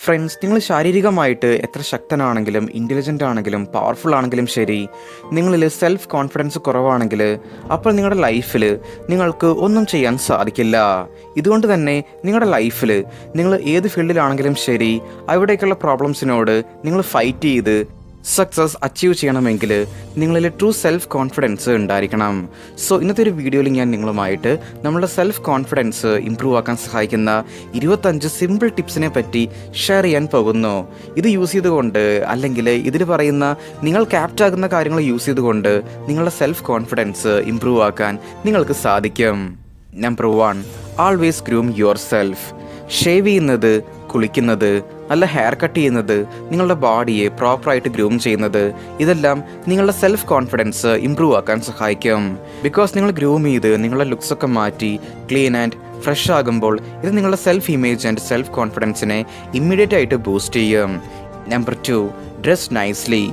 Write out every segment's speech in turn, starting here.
Friends നിങ്ങൾ ശാരീരികമായിട്ട് എത്ര ശക്തനാണെങ്കിലും ഇന്റലിജന്റ് ആണെങ്കിലും പവർഫുൾ ആണെങ്കിലും ശരി നിങ്ങളിൽ സെൽഫ് കോൺഫിഡൻസ് കുറവാണെങ്കിൽ അപ്പോൾ നിങ്ങളുടെ ലൈഫിൽ നിങ്ങൾക്ക് ഒന്നും ചെയ്യാൻ സാധിക്കില്ല. ഇതുകൊണ്ട് തന്നെ നിങ്ങളുടെ ലൈഫിൽ നിങ്ങൾ ഏത് ഫീൽഡിലാണെങ്കിലും ശരി അവിടേക്കുള്ള പ്രോബ്ലംസിനോട് നിങ്ങൾ ഫൈറ്റ് ചെയ്ത് സക്സസ് അച്ചീവ് ചെയ്യണമെങ്കിൽ നിങ്ങളിൽ ട്രൂ സെൽഫ് കോൺഫിഡൻസ് ഉണ്ടായിരിക്കണം. സോ ഇന്നത്തെ ഒരു വീഡിയോയിൽ ഞാൻ നിങ്ങളുമായിട്ട് നമ്മളുടെ സെൽഫ് കോൺഫിഡൻസ് ഇമ്പ്രൂവ് ആക്കാൻ സഹായിക്കുന്ന ഇരുപത്തഞ്ച് സിമ്പിൾ ടിപ്സിനെ പറ്റി ഷെയർ ചെയ്യാൻ പോകുന്നു. ഇത് യൂസ് ചെയ്തുകൊണ്ട് അല്ലെങ്കിൽ ഇതിൽ പറയുന്ന നിങ്ങൾ ക്യാപ്റ്റ് ആകുന്ന കാര്യങ്ങൾ യൂസ് ചെയ്തുകൊണ്ട് നിങ്ങളുടെ സെൽഫ് കോൺഫിഡൻസ് ഇമ്പ്രൂവ് ആക്കാൻ നിങ്ങൾക്ക് സാധിക്കും. Number one always groom yourself shave ചെയ്യുന്നത് കുളിക്കുന്നത് നല്ല ഹെയർ കട്ട് ചെയ്യുന്നത് നിങ്ങളുടെ ബോഡിയെ പ്രോപ്പറായിട്ട് ഗ്രൂം ചെയ്യുന്നത് ഇതെല്ലാം നിങ്ങളുടെ സെൽഫ് കോൺഫിഡൻസ് ഇമ്പ്രൂവ് ആക്കാൻ സഹായിക്കും. ബിക്കോസ് നിങ്ങൾ ഗ്രൂം ചെയ്ത് നിങ്ങളുടെ ലുക്സ് ഒക്കെ മാറ്റി ക്ലീൻ ആൻഡ് ഫ്രഷ് ആകുമ്പോൾ ഇത് നിങ്ങളുടെ സെൽഫ് ഇമേജ് ആൻഡ് സെൽഫ് കോൺഫിഡൻസിനെ ഇമ്മീഡിയറ്റ് ആയിട്ട് ബൂസ്റ്റ് ചെയ്യും. നമ്പർ ടു ഡ്രസ് നൈസ്ലി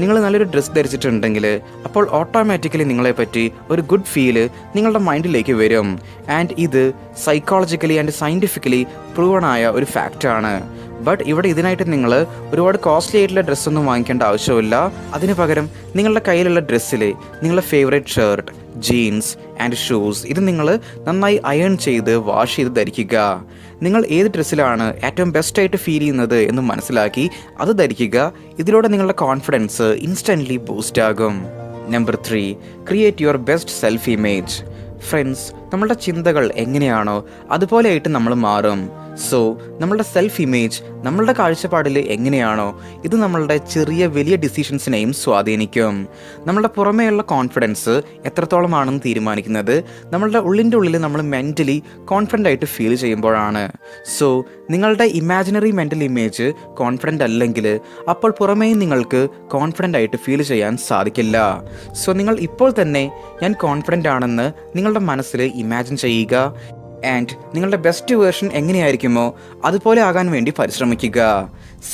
നിങ്ങൾ നല്ലൊരു ഡ്രസ്സ് ധരിച്ചിട്ടുണ്ടെങ്കിൽ അപ്പോൾ ഓട്ടോമാറ്റിക്കലി നിങ്ങളെ പറ്റി ഒരു ഗുഡ് ഫീൽ നിങ്ങളുടെ മൈൻഡിലേക്ക് വരും. ആൻഡ് ഇത് സൈക്കോളജിക്കലി ആൻഡ് സയന്റിഫിക്കലി പ്രൂവൺ ആയ ഒരു ഫാക്റ്റാണ് ബട്ട് ഇവിടെ ഇതിനായിട്ട് നിങ്ങൾ ഒരുപാട് കോസ്റ്റ്ലി ആയിട്ടുള്ള ഡ്രസ്സൊന്നും വാങ്ങിക്കേണ്ട ആവശ്യമില്ല അതിന് പകരം നിങ്ങളുടെ കയ്യിലുള്ള ഡ്രസ്സിൽ നിങ്ങളുടെ favourite shirt jeans and shoes ഇത് നിങ്ങൾ നന്നായി അയൺ ചെയ്ത് വാഷ് ചെയ്ത് ധരിക്കുക. നിങ്ങൾ ഏത് ഡ്രസ്സിലാണ് ഏറ്റവും ബെസ്റ്റായിട്ട് ഫീൽ ചെയ്യുന്നത് എന്ന് മനസ്സിലാക്കി അത് ധരിക്കുക. ഇതിലൂടെ നിങ്ങളുടെ കോൺഫിഡൻസ് ഇൻസ്റ്റന്റ്ലി ബൂസ്റ്റ് ആകും. Number three create your best self image friends നമ്മളുടെ ചിന്തകൾ എങ്ങനെയാണോ അതുപോലെയായിട്ട് നമ്മൾ മാറും. സോ നമ്മളുടെ സെൽഫ് ഇമേജ് നമ്മളുടെ കാഴ്ചപ്പാടിൽ എങ്ങനെയാണോ ഇത് നമ്മളുടെ ചെറിയ വലിയ ഡിസിഷൻസിനെയും സ്വാധീനിക്കും. നമ്മളുടെ പുറമേയുള്ള കോൺഫിഡൻസ് എത്രത്തോളമാണെന്ന് തീരുമാനിക്കുന്നത് നമ്മളുടെ ഉള്ളിന്റെ ഉള്ളിൽ നമ്മൾ മെന്റലി കോൺഫിഡന്റ് ആയിട്ട് ഫീൽ ചെയ്യുമ്പോഴാണ്. സോ നിങ്ങളുടെ ഇമാജിനറി മെന്റൽ ഇമേജ് കോൺഫിഡന്റ് അല്ലെങ്കിൽ അപ്പോൾ പുറമേയും നിങ്ങൾക്ക് കോൺഫിഡന്റ് ആയിട്ട് ഫീൽ ചെയ്യാൻ സാധിക്കില്ല. സോ നിങ്ങൾ ഇപ്പോൾ തന്നെ ഞാൻ കോൺഫിഡന്റ് ആണെന്ന് നിങ്ങളുടെ മനസ്സിൽ ഇമാജിൻ ചെയ്യുക. ആൻഡ് നിങ്ങളുടെ ബെസ്റ്റ് വേർഷൻ എങ്ങനെയായിരിക്കുമോ അതുപോലെ ആകാൻ വേണ്ടി പരിശ്രമിക്കുക.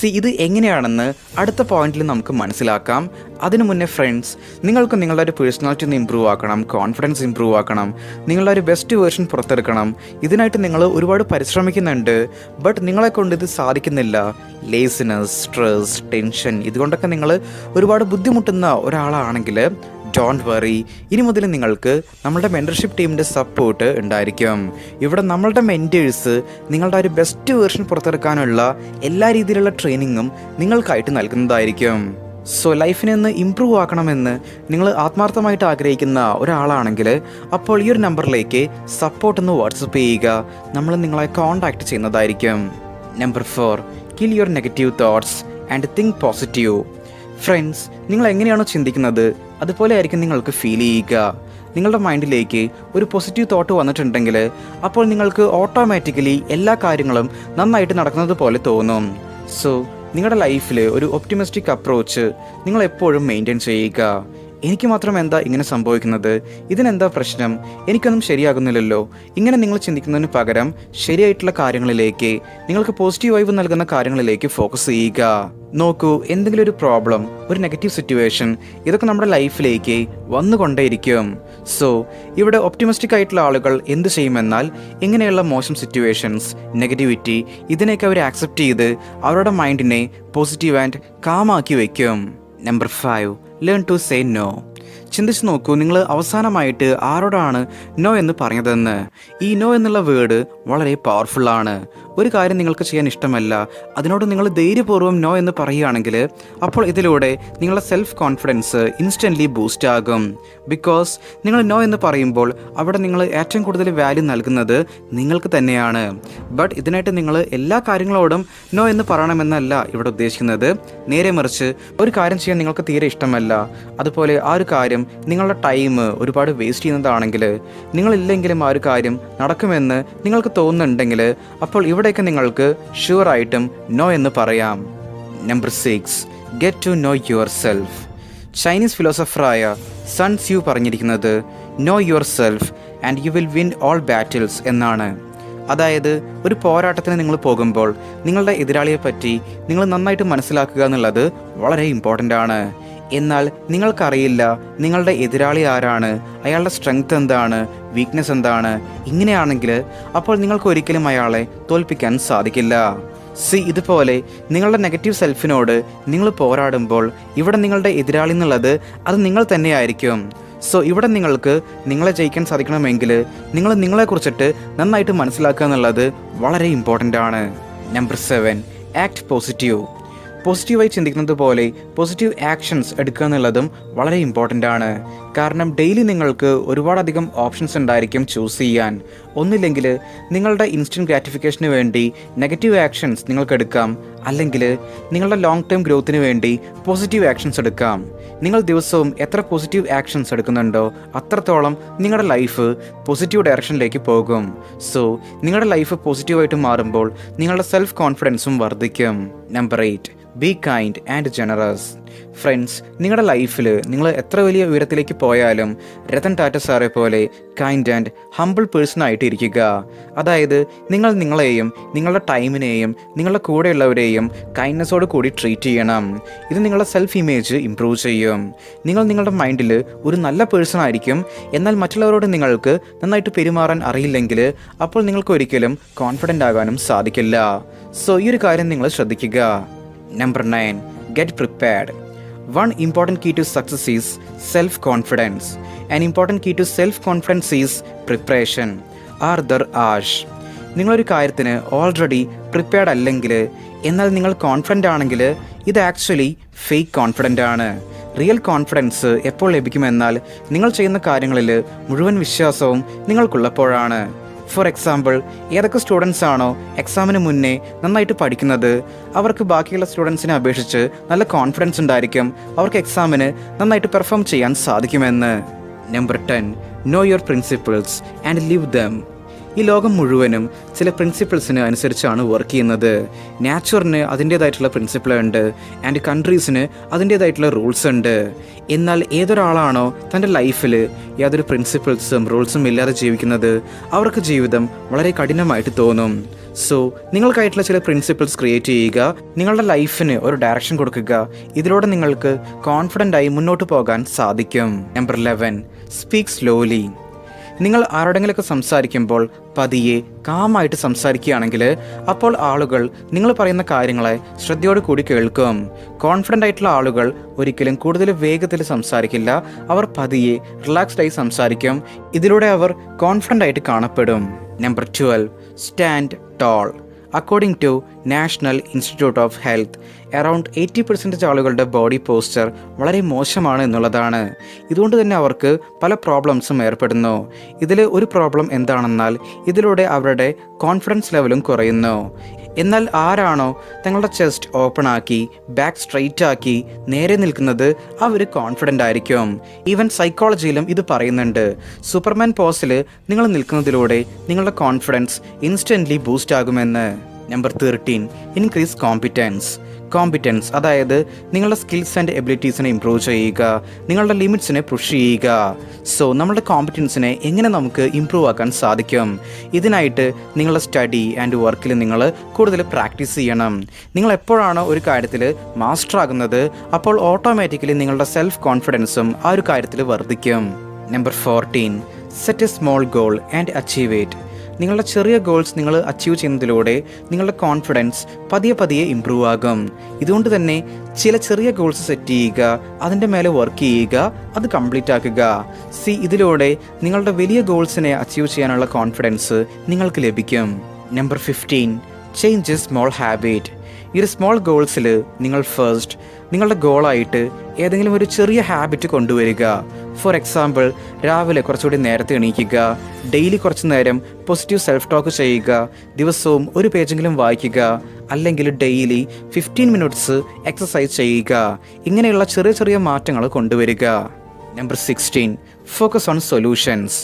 സി ഇത് എങ്ങനെയാണെന്ന് അടുത്ത പോയിന്റിൽ നമുക്ക് മനസ്സിലാക്കാം. അതിനു മുന്നേ ഫ്രണ്ട്സ് നിങ്ങൾക്ക് നിങ്ങളുടെ ഒരു പേഴ്സണാലിറ്റി ഒന്ന് ഇമ്പ്രൂവ് ആക്കണം കോൺഫിഡൻസ് ഇമ്പ്രൂവ് ആക്കണം നിങ്ങളുടെ ഒരു ബെസ്റ്റ് വേർഷൻ പുറത്തെടുക്കണം. ഇതിനായിട്ട് നിങ്ങൾ ഒരുപാട് പരിശ്രമിക്കുന്നുണ്ട് ബട്ട് നിങ്ങളെ കൊണ്ട് ഇത് സാധിക്കുന്നില്ല. ലേസിനസ് സ്ട്രെസ് ടെൻഷൻ ഇതുകൊണ്ടൊക്കെ നിങ്ങൾ ഒരുപാട് ബുദ്ധിമുട്ടുന്ന ഒരാളാണെങ്കിൽ ഡോണ്ട് വറി ഇനി മുതൽ നിങ്ങൾക്ക് നമ്മുടെ മെന്റർഷിപ്പ് ടീമിന്റെ സപ്പോർട്ട് ഉണ്ടായിരിക്കും. ഇവിടെ നമ്മളുടെ മെന്റേഴ്സ് നിങ്ങളുടെ ഒരു ബെസ്റ്റ് വേർഷൻ പുറത്തെടുക്കാനുള്ള എല്ലാ രീതിയിലുള്ള ട്രെയിനിങ്ങും നിങ്ങൾക്കായിട്ട് നൽകുന്നതായിരിക്കും. സോ ലൈഫിനെ ഒന്ന് ഇമ്പ്രൂവ് ആക്കണമെന്ന് നിങ്ങൾ ആത്മാർത്ഥമായിട്ട് ആഗ്രഹിക്കുന്ന ഒരാളാണെങ്കിൽ അപ്പോൾ ഈ ഒരു നമ്പറിലേക്ക് സപ്പോർട്ട് ഒന്ന് വാട്സപ്പ് ചെയ്യുക. നമ്മൾ നിങ്ങളെ കോൺടാക്റ്റ് ചെയ്യുന്നതായിരിക്കും. Number four kill your negative thoughts and think positive friends നിങ്ങൾ എങ്ങനെയാണോ ചിന്തിക്കുന്നത് അതുപോലെ ആയിരിക്കും നിങ്ങൾക്ക് ഫീൽ ചെയ്യുക. നിങ്ങളുടെ മൈൻഡിലേക്ക് ഒരു പോസിറ്റീവ് തോട്ട് വന്നിട്ടുണ്ടെങ്കിൽ അപ്പോൾ നിങ്ങൾക്ക് ഓട്ടോമാറ്റിക്കലി എല്ലാ കാര്യങ്ങളും നന്നായിട്ട് നടക്കുന്നത് പോലെ തോന്നും. സോ നിങ്ങളുടെ ലൈഫിൽ ഒരു ഒപ്റ്റിമിസ്റ്റിക് അപ്രോച്ച് നിങ്ങൾ എപ്പോഴും മെയിന്റെയിൻ ചെയ്യുക. എനിക്ക് മാത്രം എന്താ ഇങ്ങനെ സംഭവിക്കുന്നത്? ഇതിനെന്താ പ്രശ്നം? എനിക്കൊന്നും ശരിയാകുന്നില്ലല്ലോ. ഇങ്ങനെ നിങ്ങൾ ചിന്തിക്കുന്നതിന് പകരം ശരിയായിട്ടുള്ള കാര്യങ്ങളിലേക്ക് നിങ്ങൾക്ക് പോസിറ്റീവ് വൈബ് നൽകുന്ന കാര്യങ്ങളിലേക്ക് ഫോക്കസ് ചെയ്യുക. നോക്കൂ എന്തെങ്കിലും ഒരു പ്രോബ്ലം ഒരു നെഗറ്റീവ് സിറ്റുവേഷൻ ഇതൊക്കെ നമ്മുടെ ലൈഫിലേക്ക് വന്നുകൊണ്ടേയിരിക്കും. സോ ഇവിടെ ഒപ്റ്റിമിസ്റ്റിക് ആയിട്ടുള്ള ആളുകൾ എന്ത് ചെയ്യുമെന്നാൽ ഇങ്ങനെയുള്ള മോശം സിറ്റുവേഷൻസ് നെഗറ്റിവിറ്റി ഇതിനെയൊക്കെ അവർ ആക്സെപ്റ്റ് ചെയ്ത് അവരുടെ മൈൻഡിനെ പോസിറ്റീവ് ആൻഡ് കാമാക്കി വയ്ക്കും. Number five learn to say no ചിന്തിച്ച് നോക്കൂ നിങ്ങൾ അവസാനമായിട്ട് ആരോടാണ് നോ എന്ന് പറഞ്ഞതെന്ന്. ഈ നോ എന്നുള്ള വേർഡ് വളരെ പവർഫുള്ളാണ് ഒരു കാര്യം നിങ്ങൾക്ക് ചെയ്യാൻ ഇഷ്ടമല്ല അതിനോട് നിങ്ങൾ ധൈര്യപൂർവം നോ എന്ന് പറയുകയാണെങ്കിൽ അപ്പോൾ ഇതിലൂടെ നിങ്ങളുടെ സെൽഫ് കോൺഫിഡൻസ് ഇൻസ്റ്റന്റ്ലി ബൂസ്റ്റ് ആകും. ബിക്കോസ് നിങ്ങൾ നോ എന്ന് പറയുമ്പോൾ അവിടെ നിങ്ങൾ ഏറ്റവും കൂടുതൽ വാല്യൂ നൽകുന്നത് നിങ്ങൾക്ക് തന്നെയാണ്. ബട്ട് ഇതിനായിട്ട് നിങ്ങൾ എല്ലാ കാര്യങ്ങളോടും നോ എന്ന് പറയണമെന്നല്ല ഇവിടെ ഉദ്ദേശിക്കുന്നത്. നേരെ മറിച്ച് ഒരു കാര്യം ചെയ്യാൻ നിങ്ങൾക്ക് തീരെ ഇഷ്ടമല്ല. അതുപോലെ ആ ഒരു കാര്യം നിങ്ങളുടെ ടൈം ഒരുപാട് വേസ്റ്റ് ചെയ്യുന്നതാണെങ്കിൽ നിങ്ങളില്ലെങ്കിലും ആ ഒരു കാര്യം നടക്കുമെന്ന് നിങ്ങൾക്ക് തോന്നുന്നുണ്ടെങ്കിൽ അപ്പോൾ ഇവിടേക്ക് നിങ്ങൾക്ക് ഷുവറായിട്ടും നോ എന്ന് പറയാം. Number six get to know yourself Chinese ഫിലോസഫറായ Sun Tzu പറഞ്ഞിരിക്കുന്നത് know yourself and you will win all battles എന്നാണ്. അതായത് ഒരു പോരാട്ടത്തിന് നിങ്ങൾ പോകുമ്പോൾ നിങ്ങളുടെ എതിരാളിയെ പറ്റി നിങ്ങൾ നന്നായിട്ട് മനസ്സിലാക്കുക എന്നുള്ളത് വളരെ ഇമ്പോർട്ടന്റ് ആണ്. എന്നാൽ നിങ്ങൾക്കറിയില്ല നിങ്ങളുടെ എതിരാളി ആരാണ് അയാളുടെ സ്ട്രെങ്ത് എന്താണ് വീക്ക്നെസ് എന്താണ്? ഇങ്ങനെയാണെങ്കിൽ അപ്പോൾ നിങ്ങൾക്ക് ഒരിക്കലും അയാളെ തോൽപ്പിക്കാൻ സാധിക്കില്ല. സി ഇതുപോലെ നിങ്ങളുടെ നെഗറ്റീവ് സെൽഫിനോട് നിങ്ങൾ പോരാടുമ്പോൾ ഇവിടെ നിങ്ങളുടെ എതിരാളി എന്നുള്ളത് അത് നിങ്ങൾ തന്നെയായിരിക്കും. സോ ഇവിടെ നിങ്ങൾക്ക് നിങ്ങളെ ജയിക്കാൻ സാധിക്കണമെങ്കിൽ നിങ്ങൾ നിങ്ങളെക്കുറിച്ചിട്ട് നന്നായിട്ട് മനസ്സിലാക്കുക എന്നുള്ളത് വളരെ ഇമ്പോർട്ടന്റ് ആണ്. നമ്പർ സെവൻ ആക്ട് പോസിറ്റീവ് പോസിറ്റീവായി ചിന്തിക്കുന്നത് പോലെ പോസിറ്റീവ് ആക്ഷൻസ് എടുക്കുക എന്നുള്ളതും വളരെ ഇമ്പോർട്ടന്റ് ആണ്. കാരണം ഡെയിലി നിങ്ങൾക്ക് ഒരുപാടധികം ഓപ്ഷൻസ് ഉണ്ടായിരിക്കും ചൂസ് ചെയ്യാൻ. ഒന്നില്ലെങ്കിൽ നിങ്ങളുടെ ഇൻസ്റ്റന്റ് ഗ്രാറ്റിഫിക്കേഷന് വേണ്ടി നെഗറ്റീവ് ആക്ഷൻസ് നിങ്ങൾക്ക് എടുക്കാം. അല്ലെങ്കിൽ നിങ്ങളുടെ ലോങ് ടേം ഗ്രോത്തിന് വേണ്ടി പോസിറ്റീവ് ആക്ഷൻസ് എടുക്കാം. നിങ്ങൾ ദിവസവും എത്ര പോസിറ്റീവ് ആക്ഷൻസ് എടുക്കുന്നുണ്ടോ അത്രത്തോളം നിങ്ങളുടെ ലൈഫ് പോസിറ്റീവ് ഡയറക്ഷനിലേക്ക് പോകും. സോ നിങ്ങളുടെ ലൈഫ് പോസിറ്റീവായിട്ട് മാറുമ്പോൾ നിങ്ങളുടെ സെൽഫ് കോൺഫിഡൻസും വർദ്ധിക്കും. Number eight be kind and generous friends നിങ്ങളുടെ ലൈഫിൽ നിങ്ങൾ എത്ര വലിയ ഉയരത്തിലേക്ക് പോയാലും രതൻ ടാറ്റ സാറെ പോലെ കൈൻഡ് ആൻഡ് ഹംബിൾ പേഴ്സൺ ആയിട്ട് ഇരിക്കുക അതായത് നിങ്ങൾ നിങ്ങളെയും നിങ്ങളുടെ ടൈമിനെയും നിങ്ങളുടെ കൂടെയുള്ളവരെയും കൈൻഡ്നെസ്സോട് കൂടി ട്രീറ്റ് ചെയ്യണം. ഇത് നിങ്ങളുടെ സെൽഫ് ഇമേജ് ഇമ്പ്രൂവ് ചെയ്യും. നിങ്ങൾ നിങ്ങളുടെ മൈൻഡിൽ ഒരു നല്ല പേഴ്സൺ ആയിരിക്കും. എന്നാൽ മറ്റുള്ളവരോട് നിങ്ങൾക്ക് നന്നായിട്ട് പെരുമാറാൻ അറിയില്ലെങ്കിൽ അപ്പോൾ നിങ്ങൾക്ക് ഒരിക്കലും കോൺഫിഡന്റ് ആകാനും സാധിക്കില്ല. സോ ഈ ഒരു കാര്യം നിങ്ങൾ ശ്രദ്ധിക്കുക. Number nine get prepared one important key to success is self confidence and important key to self confidence is preparation Arthur Ashe നിങ്ങളൊരു കാര്യത്തിന് ഓൾറെഡി പ്രിപ്പയർഡ് അല്ലെങ്കിൽ എന്നാൽ നിങ്ങൾ കോൺഫിഡന്റ് ആണെങ്കിൽ ഇത് ആക്ച്വലി ഫേക്ക് കോൺഫിഡന്റ് ആണ്. റിയൽ കോൺഫിഡൻസ് എപ്പോൾ ലഭിക്കുമെന്നാൽ നിങ്ങൾ ചെയ്യുന്ന കാര്യങ്ങളിൽ മുഴുവൻ വിശ്വാസവും നിങ്ങൾക്കുള്ളപ്പോഴാണ്. ഫോർ എക്സാമ്പിൾ ഏതൊക്കെ സ്റ്റുഡൻസ് ആണോ എക്സാമിന് മുന്നേ നന്നായിട്ട് പഠിക്കുന്നത് അവർക്ക് ബാക്കിയുള്ള സ്റ്റുഡൻസിനെ അപേക്ഷിച്ച് നല്ല കോൺഫിഡൻസ് ഉണ്ടായിരിക്കും അവർക്ക് എക്സാമിന് നന്നായിട്ട് പെർഫോം ചെയ്യാൻ സാധിക്കുമെന്ന്. Number ten know your principles and live them ഈ ലോകം മുഴുവനും ചില പ്രിൻസിപ്പിൾസിന് അനുസരിച്ചാണ് വർക്ക് ചെയ്യുന്നത്. നാച്ചുറിന് അതിന്റേതായിട്ടുള്ള പ്രിൻസിപ്പിൾ ഉണ്ട്. ആൻഡ് കൺട്രീസിന് അതിന്റേതായിട്ടുള്ള റൂൾസ് ഉണ്ട്. എന്നാൽ ഏതൊരാളാണോ തന്റെ ലൈഫിൽ യാതൊരു പ്രിൻസിപ്പിൾസും റൂൾസും ഇല്ലാതെ ജീവിക്കുന്നത് അവർക്ക് ജീവിതം വളരെ കഠിനമായിട്ട് തോന്നും. സോ നിങ്ങൾക്കായിട്ടുള്ള ചില പ്രിൻസിപ്പിൾസ് ക്രിയേറ്റ് ചെയ്യുക. നിങ്ങളുടെ ലൈഫിന് ഒരു ഡയറക്ഷൻ കൊടുക്കുക. ഇതിലൂടെ നിങ്ങൾക്ക് കോൺഫിഡന്റായി മുന്നോട്ട് പോകാൻ സാധിക്കും. നമ്പർ ലെവൻ സ്പീക്ക് സ്ലോലി നിങ്ങൾ ആരോടെങ്കിലൊക്കെ സംസാരിക്കുമ്പോൾ പതിയെ കാമായിട്ട് സംസാരിക്കുകയാണെങ്കിൽ അപ്പോൾ ആളുകൾ നിങ്ങൾ പറയുന്ന കാര്യങ്ങളെ ശ്രദ്ധയോട് കൂടി കേൾക്കും. കോൺഫിഡന്റ് ആയിട്ടുള്ള ആളുകൾ ഒരിക്കലും കൂടുതൽ വേഗത്തിൽ സംസാരിക്കില്ല. അവർ പതിയെ റിലാക്സ്ഡ് ആയി സംസാരിക്കും. ഇതിലൂടെ അവർ കോൺഫിഡന്റ് ആയിട്ട് കാണപ്പെടും. Number twelve stand tall according to National Institute of Health around eighty percentage ആളുകളുടെ ബോഡി പോസ്ചർ വളരെ മോശമാണ് എന്നുള്ളതാണ്. ഇതുകൊണ്ട് തന്നെ അവർക്ക് പല പ്രോബ്ലംസും ഏർപ്പെടുന്നു. ഇതിൽ ഒരു പ്രോബ്ലം എന്താണെന്നാൽ ഇതിലൂടെ അവരുടെ കോൺഫിഡൻസ് ലെവലും കുറയുന്നു. എന്നാൽ ആരാണോ തങ്ങളുടെ ചെസ്റ്റ് ഓപ്പൺ ആക്കി ബാക്ക് സ്ട്രെയിറ്റ് ആക്കി നേരെ നിൽക്കുന്നത് അവർ കോൺഫിഡന്റ് ആയിരിക്കും. ഈവൻ സൈക്കോളജിയിലും ഇത് പറയുന്നുണ്ട്. സൂപ്പർമാൻ പോസിൽ നിങ്ങൾ നിൽക്കുന്നതിലൂടെ നിങ്ങളുടെ കോൺഫിഡൻസ് ഇൻസ്റ്റന്റ്ലി ബൂസ്റ്റ് ആകുമെന്ന്. Number thirteen increase competence competence അതായത് നിങ്ങളുടെ സ്കിൽസ് ആൻഡ് എബിലിറ്റീസിനെ ഇമ്പ്രൂവ് ചെയ്യുക നിങ്ങളുടെ ലിമിറ്റ്സിനെ പുഷ് ചെയ്യുക. സോ നമ്മുടെ കോമ്പിറ്റൻസിനെ എങ്ങനെ നമുക്ക് ഇമ്പ്രൂവ് ആക്കാൻ സാധിക്കും? ഇതിനായിട്ട് നിങ്ങളുടെ സ്റ്റഡി ആൻഡ് വർക്കിൽ നിങ്ങൾ കൂടുതൽ പ്രാക്ടീസ് ചെയ്യണം. നിങ്ങൾ എപ്പോഴാണ് ഒരു കാര്യത്തിൽ മാസ്റ്റർ ആകുന്നത് അപ്പോൾ ഓട്ടോമാറ്റിക്കലി നിങ്ങളുടെ സെൽഫ് കോൺഫിഡൻസും ആ ഒരു കാര്യത്തിൽ വർദ്ധിക്കും. Number fourteen set a small goal and achieve it നിങ്ങളുടെ ചെറിയ ഗോൾസ് നിങ്ങൾ അച്ചീവ് ചെയ്യുന്നതിലൂടെ നിങ്ങളുടെ കോൺഫിഡൻസ് പതിയെ പതിയെ ഇമ്പ്രൂവ് ആകും. ഇതുകൊണ്ട് തന്നെ ചില ചെറിയ ഗോൾസ് സെറ്റ് ചെയ്യുക അതിന്റെ മേലെ വർക്ക് ചെയ്യുക അത് കംപ്ലീറ്റ് ആക്കുക. സി ഇതിലൂടെ നിങ്ങളുടെ വലിയ ഗോൾസിനെ അച്ചീവ് ചെയ്യാനുള്ള കോൺഫിഡൻസ് നിങ്ങൾക്ക് ലഭിക്കും. Number fifteen change small habit ഈ ഒരു സ്മോൾ ഗോൾസിൽ നിങ്ങൾ ഫസ്റ്റ് നിങ്ങളുടെ ഗോളായിട്ട് ഏതെങ്കിലും ഒരു ചെറിയ ഹാബിറ്റ് കൊണ്ടുവരിക. ഫോർ എക്സാമ്പിൾ രാവിലെ കുറച്ചുകൂടി നേരത്തെ എണീക്കുക ഡെയിലി കുറച്ച് നേരം പോസിറ്റീവ് സെൽഫ് ടോക്ക് ചെയ്യുക ദിവസവും ഒരു പേജെങ്കിലും വായിക്കുക അല്ലെങ്കിൽ ഡെയിലി ഫിഫ്റ്റീൻ മിനിറ്റ്സ് എക്സസൈസ് ചെയ്യുക. ഇങ്ങനെയുള്ള ചെറിയ ചെറിയ മാറ്റങ്ങൾ കൊണ്ടുവരിക. Number sixteen focus on solutions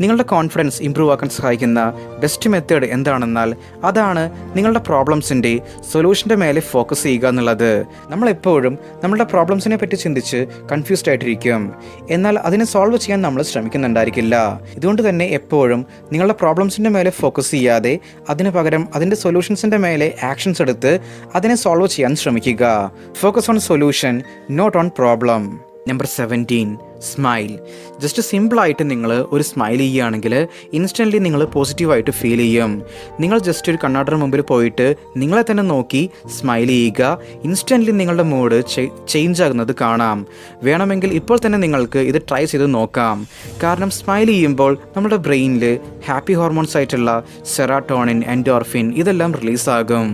നിങ്ങളുടെ കോൺഫിഡൻസ് ഇമ്പ്രൂവ് ആക്കാൻ സഹായിക്കുന്ന ബെസ്റ്റ് മെത്തേഡ് എന്താണെന്നാൽ അതാണ് നിങ്ങളുടെ പ്രോബ്ലംസിന്റെ സൊല്യൂഷന്റെ മേലെ ഫോക്കസ് ചെയ്യുക എന്നുള്ളത്. നമ്മളെപ്പോഴും നമ്മളുടെ പ്രോബ്ലംസിനെ പറ്റി ചിന്തിച്ച് കൺഫ്യൂസ്ഡ് ആയിട്ടിരിക്കും. എന്നാൽ അതിനെ സോൾവ് ചെയ്യാൻ നമ്മൾ ശ്രമിക്കുന്നുണ്ടായിരിക്കില്ല. ഇതുകൊണ്ട് തന്നെ എപ്പോഴും നിങ്ങളുടെ പ്രോബ്ലംസിന്റെ മേലെ ഫോക്കസ് ചെയ്യാതെ അതിന് പകരം അതിന്റെ സൊല്യൂഷൻസിന്റെ മേലെ ആക്ഷൻസ് എടുത്ത് അതിനെ സോൾവ് ചെയ്യാൻ ശ്രമിക്കുക. Focus on solution not on problem number seventeen smile just സിമ്പിളായിട്ട് നിങ്ങൾ ഒരു സ്മൈൽ ചെയ്യുകയാണെങ്കിൽ ഇൻസ്റ്റന്റ്ലി നിങ്ങൾ പോസിറ്റീവായിട്ട് ഫീൽ ചെയ്യും. നിങ്ങൾ ജസ്റ്റ് ഒരു കണ്ണാടിന് മുമ്പിൽ പോയിട്ട് നിങ്ങളെ തന്നെ നോക്കി സ്മൈൽ ചെയ്യുക. ഇൻസ്റ്റന്റ്ലി നിങ്ങളുടെ മൂഡ് ചേഞ്ച് ആകുന്നത് കാണാം. വേണമെങ്കിൽ ഇപ്പോൾ തന്നെ നിങ്ങൾക്ക് ഇത് ട്രൈ ചെയ്ത് നോക്കാം. കാരണം സ്മൈൽ ചെയ്യുമ്പോൾ നമ്മുടെ ബ്രെയിനിൽ ഹാപ്പി ഹോർമോൺസ് ആയിട്ടുള്ള സെറാട്ടോണിൻ എൻഡോർഫിൻ ഇതെല്ലാം റിലീസാകും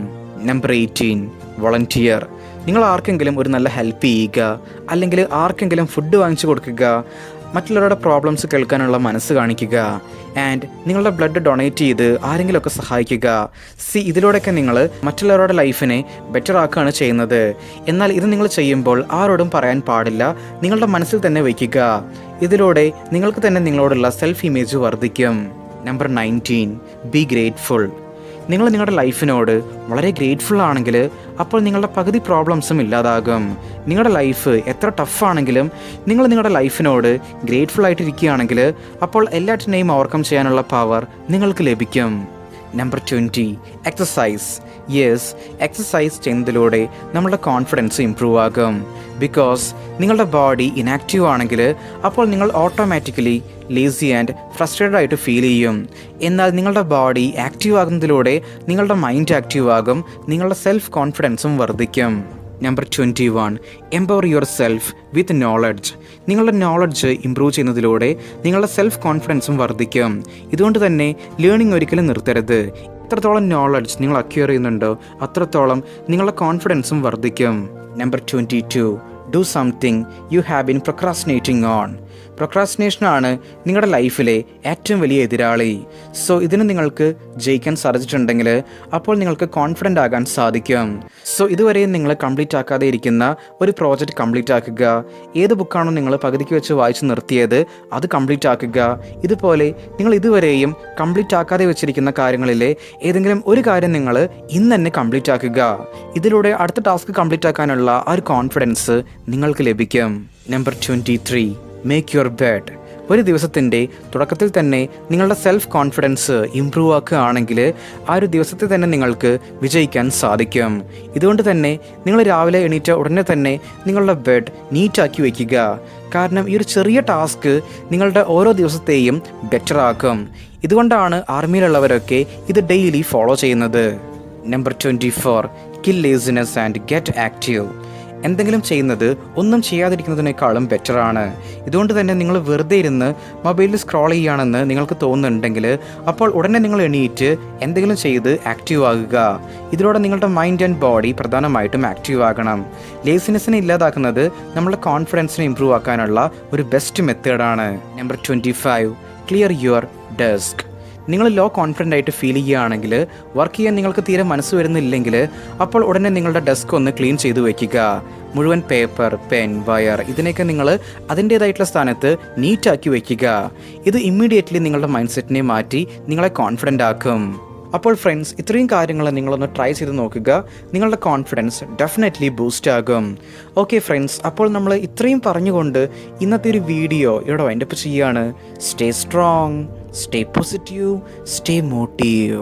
നമ്പർ എയ്റ്റീൻ വോളണ്ടിയർ നിങ്ങൾ ആർക്കെങ്കിലും ഒരു നല്ല ഹെൽപ്പ് ചെയ്യുക അല്ലെങ്കിൽ ആർക്കെങ്കിലും ഫുഡ് വാങ്ങിച്ചു കൊടുക്കുക മറ്റുള്ളവരുടെ പ്രോബ്ലംസ് കേൾക്കാനുള്ള മനസ്സ് കാണിക്കുക ആൻഡ് നിങ്ങളുടെ ബ്ലഡ് ഡൊണേറ്റ് ചെയ്ത് ആരെങ്കിലുമൊക്കെ സഹായിക്കുക. സി ഇതിലൂടെയൊക്കെ നിങ്ങൾ മറ്റുള്ളവരുടെ ലൈഫിനെ ബെറ്റർ ആക്കുകയാണ് ചെയ്യുന്നത്. എന്നാൽ ഇത് നിങ്ങൾ ചെയ്യുമ്പോൾ ആരോടും പറയാൻ പാടില്ല. നിങ്ങളുടെ മനസ്സിൽ തന്നെ വയ്ക്കുക. ഇതിലൂടെ നിങ്ങൾക്ക് തന്നെ നിങ്ങളോടുള്ള സെൽഫ് ഇമേജ് വർദ്ധിക്കും. നമ്പർ നയന്റീൻ ബി ഗ്രേറ്റ്ഫുൾ നിങ്ങൾ നിങ്ങളുടെ ലൈഫിനോട് വളരെ ഗ്രേറ്റ്ഫുൾ ആണെങ്കിൽ അപ്പോൾ നിങ്ങളുടെ പകുതി പ്രോബ്ലംസും ഇല്ലാതാകും. നിങ്ങളുടെ ലൈഫ് എത്ര ടഫാണെങ്കിലും നിങ്ങൾ നിങ്ങളുടെ ലൈഫിനോട് ഗ്രേറ്റ്ഫുൾ ആയിട്ടിരിക്കുകയാണെങ്കിൽ അപ്പോൾ എല്ലാറ്റിനെയും ഓവർകം ചെയ്യാനുള്ള പവർ നിങ്ങൾക്ക് ലഭിക്കും. Number twenty exercise yes exercise ചെയ്യുന്നതിലൂടെ നമ്മുടെ കോൺഫിഡൻസ് ഇമ്പ്രൂവ് ആകും. ബിക്കോസ് നിങ്ങളുടെ ബോഡി ഇനാക്റ്റീവ് ആണെങ്കിൽ അപ്പോൾ നിങ്ങൾ ഓട്ടോമാറ്റിക്കലി ലേസി ആൻഡ് ഫ്രസ്ട്രേറ്റഡ് ആയിട്ട് ഫീൽ ചെയ്യും. എന്നാൽ നിങ്ങളുടെ ബോഡി ആക്റ്റീവ് ആകുന്നതിലൂടെ നിങ്ങളുടെ മൈൻഡ് ആക്റ്റീവ് ആകും നിങ്ങളുടെ സെൽഫ് കോൺഫിഡൻസും വർദ്ധിക്കും. Number twenty one empower yourself with knowledge നിങ്ങളുടെ നോളജ് ഇമ്പ്രൂവ് ചെയ്യുന്നതിലൂടെ നിങ്ങളുടെ സെൽഫ് കോൺഫിഡൻസും വർദ്ധിക്കും. ഇതുകൊണ്ട് തന്നെ ലേണിംഗ് ഒരിക്കലും നിർത്തരുത്. എത്രത്തോളം നോളജ് നിങ്ങൾ അക്യൂർ ചെയ്യുന്നുണ്ടോ അത്രത്തോളം നിങ്ങളുടെ കോൺഫിഡൻസും വർദ്ധിക്കും. Number twenty two do something you have been procrastinating on പ്രൊക്രാസ്റ്റിനേഷനാണ് നിങ്ങളുടെ ലൈഫിലെ ഏറ്റവും വലിയ എതിരാളി. സോ ഇതിന് നിങ്ങൾക്ക് ജയിക്കാൻ സാധിച്ചിട്ടുണ്ടെങ്കിൽ അപ്പോൾ നിങ്ങൾക്ക് കോൺഫിഡന്റ് ആകാൻ സാധിക്കും. സോ ഇതുവരെയും നിങ്ങൾ കംപ്ലീറ്റ് ആക്കാതെ ഇരിക്കുന്ന ഒരു പ്രോജക്റ്റ് കംപ്ലീറ്റ് ആക്കുക. ഏത് ബുക്കാണോ നിങ്ങൾ പകുതിക്ക് വെച്ച് വായിച്ച് നിർത്തിയത് അത് കംപ്ലീറ്റ് ആക്കുക. ഇതുപോലെ നിങ്ങൾ ഇതുവരെയും കംപ്ലീറ്റ് ആക്കാതെ വെച്ചിരിക്കുന്ന കാര്യങ്ങളിലെ ഏതെങ്കിലും ഒരു കാര്യം നിങ്ങൾ ഇന്ന് തന്നെ കംപ്ലീറ്റ് ആക്കുക. ഇതിലൂടെ അടുത്ത ടാസ്ക് കംപ്ലീറ്റ് ആക്കാനുള്ള ആ ഒരു കോൺഫിഡൻസ് നിങ്ങൾക്ക് ലഭിക്കും. Number twenty three make your bed ഒരു ദിവസത്തിന്റെ തുടക്കത്തിൽ തന്നെ നിങ്ങളുടെ സെൽഫ് കോൺഫിഡൻസ് ഇമ്പ്രൂവ് ആക്കുകയാണെങ്കിൽ ആ ഒരു ദിവസത്തിൽ തന്നെ നിങ്ങൾക്ക് വിജയിക്കാൻ സാധിക്കും. ഇതുകൊണ്ട് തന്നെ നിങ്ങൾ രാവിലെ എണീറ്റ ഉടനെ തന്നെ നിങ്ങളുടെ ബെഡ് നീറ്റാക്കി വയ്ക്കുക. കാരണം ഈ ഒരു ചെറിയ ടാസ്ക് നിങ്ങളുടെ ഓരോ ദിവസത്തെയും ബെറ്റർ ആക്കും. ഇതുകൊണ്ടാണ് ആർമിയിലുള്ളവരൊക്കെ ഇത് ഡെയിലി ഫോളോ ചെയ്യുന്നത്. Number twenty four kill laziness and get active എന്തെങ്കിലും ചെയ്യുന്നത് ഒന്നും ചെയ്യാതിരിക്കുന്നതിനേക്കാളും ബെറ്ററാണ് ഇതുകൊണ്ട് തന്നെ നിങ്ങൾ വെറുതെ ഇരുന്ന് മൊബൈലിൽ സ്ക്രോൾ ചെയ്യുകയാണെന്ന് നിങ്ങൾക്ക് തോന്നുന്നുണ്ടെങ്കിൽ അപ്പോൾ ഉടനെ നിങ്ങൾ എണീറ്റ് എന്തെങ്കിലും ചെയ്ത് ആക്റ്റീവ് ആകുക. ഇതിലൂടെ നിങ്ങളുടെ മൈൻഡ് ആൻഡ് ബോഡി പ്രധാനമായിട്ടും ആക്റ്റീവ് ആകണം. ലേസിനെസ്സിനെ ഇല്ലാതാക്കുന്നത് നമ്മുടെ കോൺഫിഡൻസിനെ ഇമ്പ്രൂവ് ആക്കാനുള്ള ഒരു ബെസ്റ്റ് മെത്തേഡാണ് number twenty five clear your desk നിങ്ങൾ ലോ കോൺഫിഡന്റ് ആയിട്ട് ഫീൽ ചെയ്യുകയാണെങ്കിൽ വർക്ക് ചെയ്യാൻ നിങ്ങൾക്ക് തീരെ മനസ്സ് വരുന്നില്ലെങ്കിൽ അപ്പോൾ ഉടനെ നിങ്ങളുടെ ഡെസ്ക് ഒന്ന് ക്ലീൻ ചെയ്തു വയ്ക്കുക മുഴുവൻ പേപ്പർ പെൻ വയർ ഇതിനെയൊക്കെ നിങ്ങൾ അതിന്റേതായിട്ടുള്ള സ്ഥാനത്ത് നീറ്റാക്കി വയ്ക്കുക ഇത് ഇമ്മീഡിയറ്റ്ലി നിങ്ങളുടെ മൈൻഡ് സെറ്റിനെ മാറ്റി നിങ്ങളെ കോൺഫിഡന്റ് ആക്കും. അപ്പോൾ ഫ്രണ്ട്സ് ഇത്രയും കാര്യങ്ങൾ നിങ്ങളൊന്ന് ട്രൈ ചെയ്ത് നോക്കുക. നിങ്ങളുടെ കോൺഫിഡൻസ് ഡെഫിനറ്റ്ലി ബൂസ്റ്റ് ആകും. ഓക്കെ ഫ്രണ്ട്സ് അപ്പോൾ നമ്മൾ ഇത്രയും പറഞ്ഞുകൊണ്ട് ഇന്നത്തെ ഒരു വീഡിയോ ഇവിടെ വൈൻഡപ്പ് ചെയ്യുകയാണ്. Stay strong stay positive stay motive